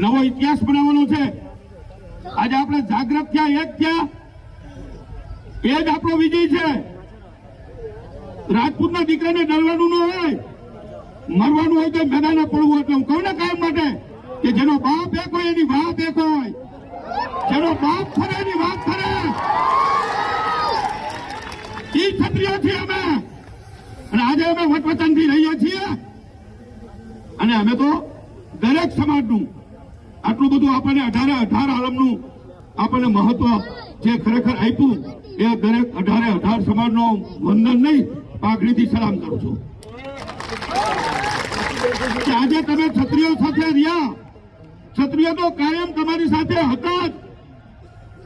નવો ઇતિહાસ બનાવવાનો છે. આજે આપણે જાગૃત થયા, એક થયા. એ જ આપણો વિજય છે. રાજપૂતના દીકરાને ડરવાનું ન હોય. મરવાનું હોય તો મેદાને પડવું એટલે હું કહું ને કાયમ માટે કે જેનો બાપ એક હોય એની વાત એક હોય જેનો બાપ ખરે એની વાત ખરે ઈ ક્ષત્રિયો છીએ અમે અને આજે અમે વટવચનથી રહીએ છીએ અને અમે તો દરેક સમાજનું આટલું બધું આપણને અઢારે અઢાર આપણને મહત્વ જે ખરેખર આપ્યું, એ દરેક અઢારે અઢાર સમાજનો વંદન નહીં, પાઘડીથી સલામ કરું છું. આજે તમે ક્ષત્રિયો સાથે રહ્યા ક્ષત્રિયો તો કાયમ તમારી સાથે હતા જ.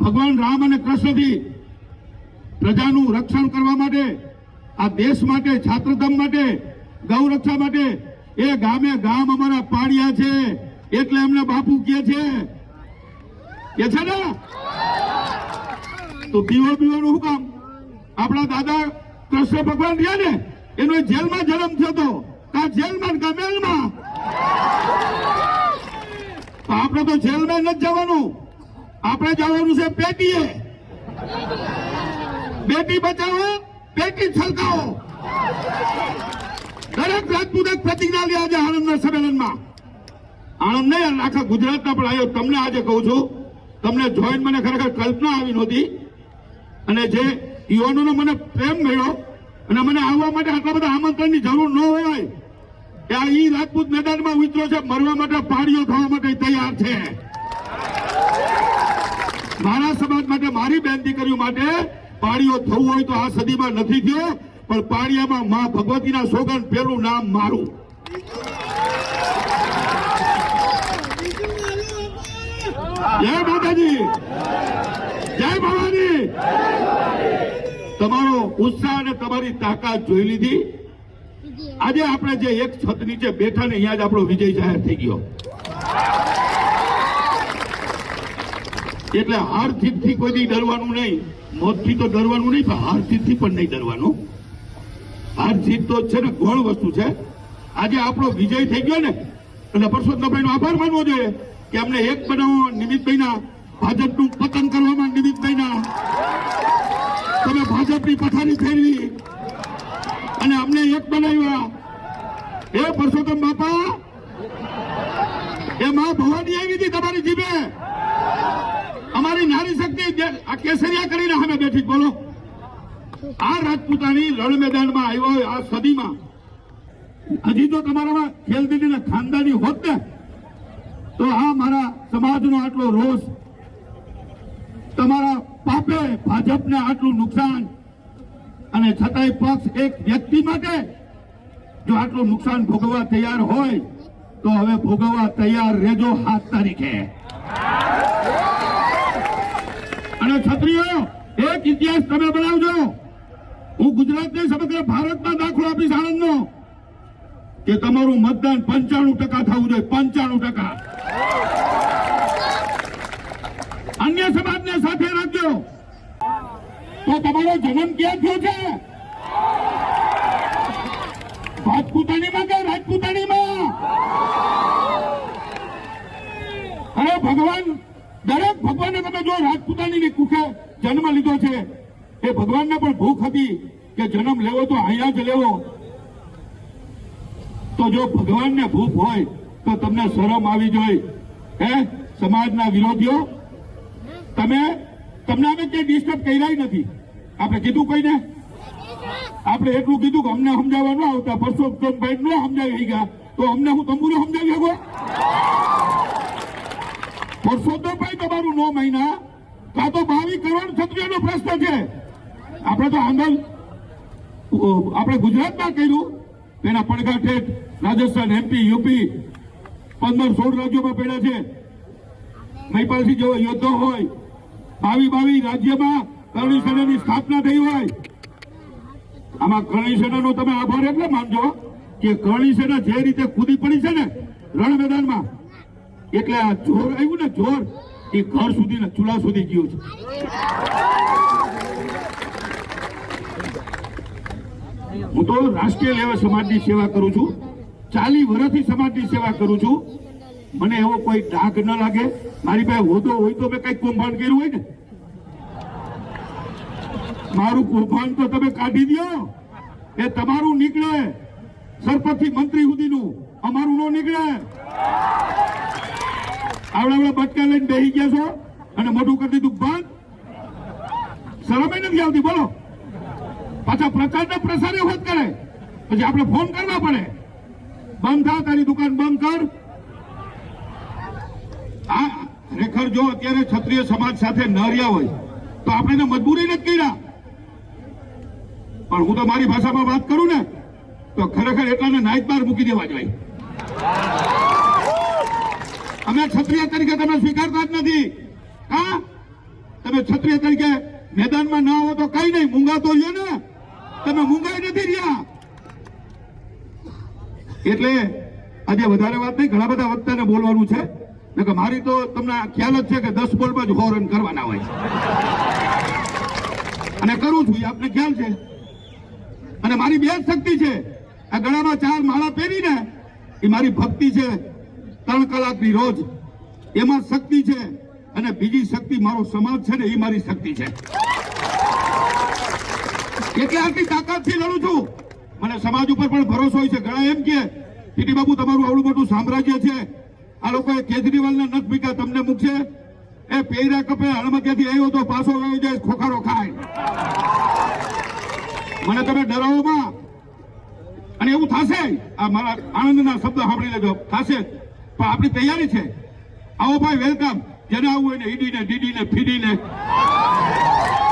ભગવાન રામ અને કૃષ્ણથી પ્રજાનું રક્ષણ કરવા માટે, આ દેશ માટે છાત્રધમ માટે ગૌરક્ષા માટે, એ ગામે ગામ અમારા પાડ્યા છે, એટલે એમને બાપુ કે છે કે છે ને? તો પીવો પીવાનું શું કામ? આપણા દાદા કૃષ્ણ ભગવાન રહ્યા ને, એનો જેલમાં જન્મ થયો હતો. જેલમાં મેલમાં આપણે તો જેલમાં નથી જવાનું. આપણે જવાનું છે પેટીએ. બેટી બચાવો, પેટી છલકાવો. દરેક રાજપૂત પ્રતિજ્ઞા લે આજે આણંદના સંમેલનમાં. આણંદ નહીં, આખા ગુજરાતના પણ આવ્યો તમને આજે કહું છું. તમને જોઈન મને ખરેખર કલ્પના આવી નહોતી. અને જે યુવાનોનો મને પ્રેમ મળ્યો અને મને આવવા માટે આટલા બધા આમંત્રણની જરૂર ન હોય કે આ ઈ રાજપૂત મેદાનમાં ઉતરો છે, મરવા માટે પાડીઓ થવા માટે તૈયાર છે. મારા સમાજ માટે, મારી બેન દીકરીઓ માટે પાડીઓ થવું હોય તો આ સદીમાં નથી થયો, પણ પાડિયામાં મા ભગવતીના સોગન પેલું નામ મારું. જય માતાજી. જય ભવાની. તમારો ઉત્સાહ અને તમારી તાકાત જોઈ લીધી. આજે આપણે જે એક છત નીચે બેઠા ને અહીંયા જ આપણો વિજય જાહેર થઈ ગયો. એટલે હાર જીતથી કોઈ ડરવાનું નહીં. મોતથી તો ડરવાનું નહીં, પણ હાર જીતથી પણ નહીં ડરવાનું. હાર જીત તો છે ને ગોળ વસ્તુ છે. આજે આપણો વિજય થઈ ગયો ને. એટલે પરસોત્તમભાઈ નો આભાર માનવો જોઈએ. કે અમને એક નિમિત્તભાઈ ભાજપ ભાજપનું પતન કરવામાં નિમિત્તભાઈ ના તમે ભાજપની પથારી ફેરવી અને અમને એક બનાવ્યા. એ પરસોત્તમ બાપા, એ માં ભવાની આવી હતી તમારી જીભે. અમારી નારી શક્તિ આ કેસરિયા કરીને અમે બેઠી, બોલો. આ રાજપૂતાની રણ મેદાનમાં આવ્યો આ સદીમાં. હજી તો તમારામાં ખેલદીદીના ખાનદાની હોત ને તો આ મારા સમાજનો આટલો રોષ, તમારા પાપે ભાજપને આટલું નુકસાન અને છતાંય પક્ષ એક વ્યક્તિ માટે જો આટલું નુકસાન ભોગવવા તૈયાર હોય, તો હવે ભોગવવા તૈયાર રહેજો સાત તારીખે અને છત્રીઓ એક ઇતિહાસ તમે બનાવજો. હું ગુજરાતને સમગ્ર ભારતમાં દાખલો આપીશ આણંદનો, કે તમારું મતદાન પંચાણું ટકા થવું જોઈએ, પંચાણું ટકા. અન્ય સમાજને સાથે રાખજો. તો તમારો જન્મ ક્યાં થયો છે? રાજપૂતાણીમાં કે રાજપૂતાણીમાં અરે ભગવાન, દરેક ભગવાને તમે જો રાજપૂતાણીની કુખે જન્મ લીધો છે, એ ભગવાનને પણ ભૂખ હતી કે જન્મ લેવો તો અહીંયા જ લેવો. તો જો ભગવાનને ભૂખ હોય તો તમને શરમ આવી જોઈએ હે? સમાજના વિરોધીઓ? તમે? તમને અમે ક્યાંય ડિસ્ટર્બ કર્યા નથી. આપણે કીધું કોઈને? આપણે એટલું કીધું કે અમને સમજાવવા ન આવતા. પરસોત્તમભાઈ ન સમજાવી ગયા તો અમને હું તંબુને સમજાવી શકો? પરસોત્તમભાઈ તમારું નો મહિના કાં તો બાવીસ કરોડ ક્ષત્રિયોનો પ્રશ્ન છે. આપણે તો આંદોલન આપણે ગુજરાતમાં કર્યું. તેના પડઘા ઠેઠ રાજસ્થાન એમપી યુપી પંદર સોળ રાજ્યોમાં પડ્યા છે. મહિપાલસિંહ જેવો યોદ્ધો હોય, બાવી બાવી રાજ્યમાં કરણી સેનાની સ્થાપના થઈ હોય. આમાં કરણી સેનાનો તમે આભાર એટલે માનજો કે કરણી સેના જે રીતે કૂદી પડી છે ને રણ મેદાનમાં એટલે આ જોર આવ્યું ને જોર, એ ઘર સુધી ને ચૂલા સુધી ગયું છે. હું તો રાષ્ટ્રીય લેવલ સમાજની સેવા કરું છું. ચાલી વર્ષથી સમાજની સેવા કરું છું. મને એવો કોઈ ડાઘ ન લાગે. મારી પાસે હોદો હોય તો મેં કઈ કૌભાંડ કર્યું હોય ને. મારું કૌભાંડ તો તમે કાઢી દો. એ તમારું નીકળે. સરપંચ મંત્રી સુધીનું અમારું નો નીકળે. આવડા આવડા બટકા લઈને બેસી ગયા છો અને મોઢું કરી દીધું બંધ. શરમે નથી આવતી, બોલો. પાછા પ્રચારના પ્રસારે હોત કરે. પછી આપણે ફોન કરવા પડે. બંધ થા, તારી દુકાન બંધ કર. આ ખરેખર જો અત્યારે ક્ષત્રિય સમાજ સાથે ન રહ્યા હોય, તો આપણે એને મજબૂરી નથી કર્યા પણ હું તો મારી ભાષામાં વાત કરું ને, તો ખરેખર એટલાને નાઈટ બાર મૂકી દેવા જોઈએ. અમે ક્ષત્રિય તરીકે તમે સ્વીકારતા જ નથી. હા? તમે ક્ષત્રિય તરીકે મેદાનમાં ના હો તો કઈ નહીં મૂંગા તો રહ્યો ને. તમે મૂંગાઈ નથી રહ્યા. એટલે આજે વધારે વાત નહીં, ઘણા બધા વક્તાને બોલવાનું છે. કે મારી તો તમને ખ્યાલ જ છે કે દસ બોલમાં જ હો રન કરવાના હોય છે. અને કરું છું આપને ખ્યાલ છે. અને મારી બે જ શક્તિ છે. આ ગળામાં ચાર માળા પહેરીને એ મારી ભક્તિ છે, ત્રણ કલાકની રોજ. એમાં શક્તિ છે અને બીજી શક્તિ મારો સમાજ છે ને એ મારી શક્તિ છે. એટલે આટલી તાકાતથી લડું છું. મને સમાજ ઉપર પણ ભરોસો હોય છે. ઘણા એમ કે પીટી બાબુ તમારું આવડું મોટું સામ્રાજ્ય છે. આ લોકોએ કેજરીવાલને નખ ભીકા તમને મૂકશે એ પેરા કપે હળમતિયાથી આવ્યો તો પાછો આવી જાય, ખોખારો ખાય. મને તમે ડરાવોમાં અને એવું થશે? આ મારા આનંદના શબ્દ સાંભળી લેજો. થશે પણ આપણી તૈયારી છે. આવો ભાઈ, વેલકમ. જેને આવું હોય ને ઈડીને, ડીડીને, ફીડીને.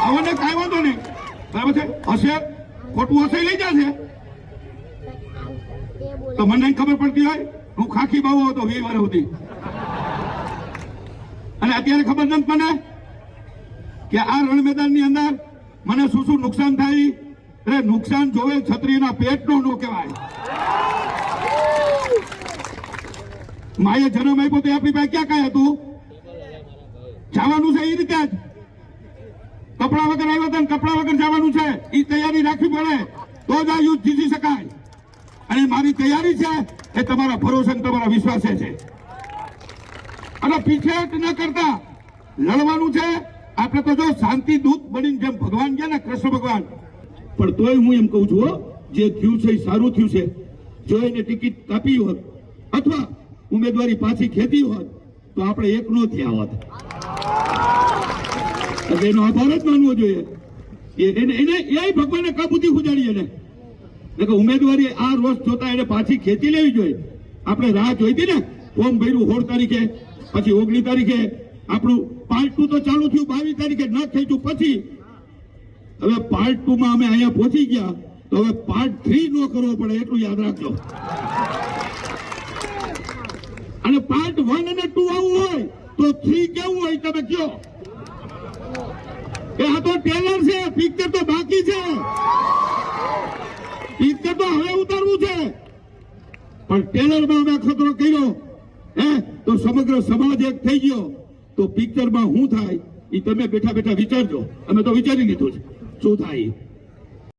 આવને કાંઈ વાંધો નહીં. બરાબર છે? હશે? ખોટું હશે, લઈ જશે. તો મને ખબર પડતી હોય? હું ખાખી બાવો હતો વી વર્ષ સુધી. અને અત્યારે ખબર નથી મને કે આ રણ મેદાનની અંદર મને શું શું નુકસાન થાય? એટલે નુકસાન જોવે છત્રીના પેટનું નો કહેવાય. માએ જન્મ આપ્યો તો આપણી પાસે ક્યાં કાંઈ હતું? જવાનું છે એ રીતે જ. કપડા વગર આવ્યા હતા કપડા વગર જવાનું છે. એ તૈયારી રાખવી પડે. તો જ આ યુદ્ધ જીતી શકાય. અને મારી તૈયારી છે એ તમારા ભરોસે તમારા વિશ્વાસે છે. અને પીછેહટ ન કરતા લડવાનું છે. આપણે તો જો શાંતિ દૂત બનીને જેમ ભગવાન ગયા ને કૃષ્ણ ભગવાન. પણ તોય હું એમ કહું છું જે થયું છે એ સારું થયું છે. જો એને ટિકિટ કાપી હોત અથવા ઉમેદવારી પાછી ખેતી હોત, તો આપણે એક નો થયા હોત. એનો આભાર જ માનવો જોઈએ. એને એને એ ભગવાને કાબુથી ઉજાડી એને. ઉમેદવારી આ રોજ જોતા એને પાછી ખેતી લેવી જોઈએ. આપણે રાહ જોઈતી ને, ફોર્મ ભર્યું સોળ તારીખે, પછી ઓગણીસ તારીખે, આપણું પાર્ટ ટુ તો ચાલુ થયું, બાવીસ તારીખે ન ખેંચ્યું, પછી. હવે પાર્ટ ટુ માં અમે અહીંયા પહોંચી ગયા, તો હવે પાર્ટ થ્રી ન કરવો પડે, એટલું યાદ રાખજો. અને પાર્ટ વન અને ટુ આવું હોય, તો થ્રી કેવું હોય તમે કયો? એ આ તો ટેલર છે, પિક્ચર તો બાકી છે. પિક્ચર તો હવે ઉતારવું છે. પણ ટેલરમાં અમે ખતરો કર્યો, હે? તો સમગ્ર સમાજ એક થઈ ગયો. તો પિક્ચરમાં શું થાય એ તમે બેઠા બેઠા વિચારજો. અમે તો વિચારી લીધું છે. શું થાય.